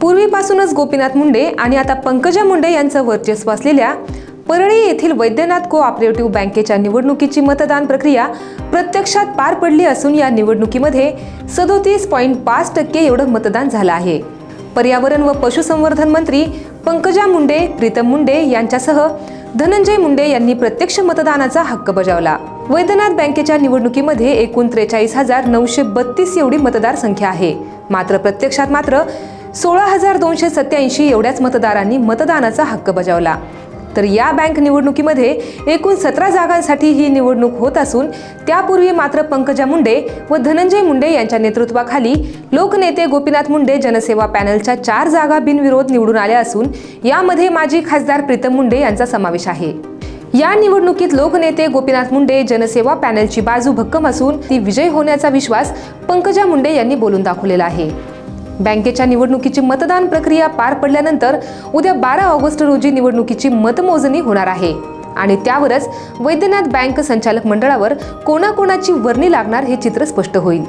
पूर्वीपासूनच गोपीनाथ मुंडे आणि आता पंकजा मुंडे यांचं वर्चस्व असलेल्या परळी येथील वैद्यनाथ कोऑपरेटिव्ह बँकेच्या निवडणुकीची मतदान प्रक्रिया प्रत्यक्षात पार पडली असून या निवडणुकीमध्ये सदोतीस पॉईंट पाच टक्के एवढं मतदान झालं आहे. पर्यावरण व पशुसंवर्धन मंत्री पंकजा मुंडे प्रीतम मुंडे यांच्यासह धनंजय मुंडे यांनी प्रत्यक्ष मतदानाचा हक्क बजावला. वैद्यनाथ बँकेच्या निवडणुकीमध्ये एकूण त्रेचाळीस हजार नऊशे बत्तीस एवढी मतदार संख्या आहे. मात्र प्रत्यक्षात मात्र सोळा हजार दोनशे सत्याऐंशी एवढ्याच मतदारांनी मतदानाचा हक्क बजावला. तर या बँक निवडणुकीमध्ये एकूण सतरा जागांसाठी ही निवडणूक होत असून त्यापूर्वी मात्र पंकजा मुंडे व धनंजय मुंडे यांच्या नेतृत्वाखाली लोकनेते गोपीनाथ मुंडे जनसेवा पॅनलच्या चार जागा बिनविरोध निवडून आल्या असून यामध्ये माजी खासदार प्रीतम मुंडे यांचा समावेश आहे. या निवडणुकीत लोकनेते गोपीनाथ मुंडे जनसेवा पॅनलची बाजू भक्कम असून ती विजय होण्याचा विश्वास पंकजा मुंडे यांनी बोलून दाखवलेला आहे. बँकेच्या निवडणुकीची मतदान प्रक्रिया पार पडल्यानंतर उद्या बारा ऑगस्ट रोजी निवडणुकीची मतमोजणी होणार आहे. आणि त्यावरच वैद्यनाथ बँक संचालक मंडळावर कोणाकोणाची वर्णी लागणार हे चित्र स्पष्ट होईल.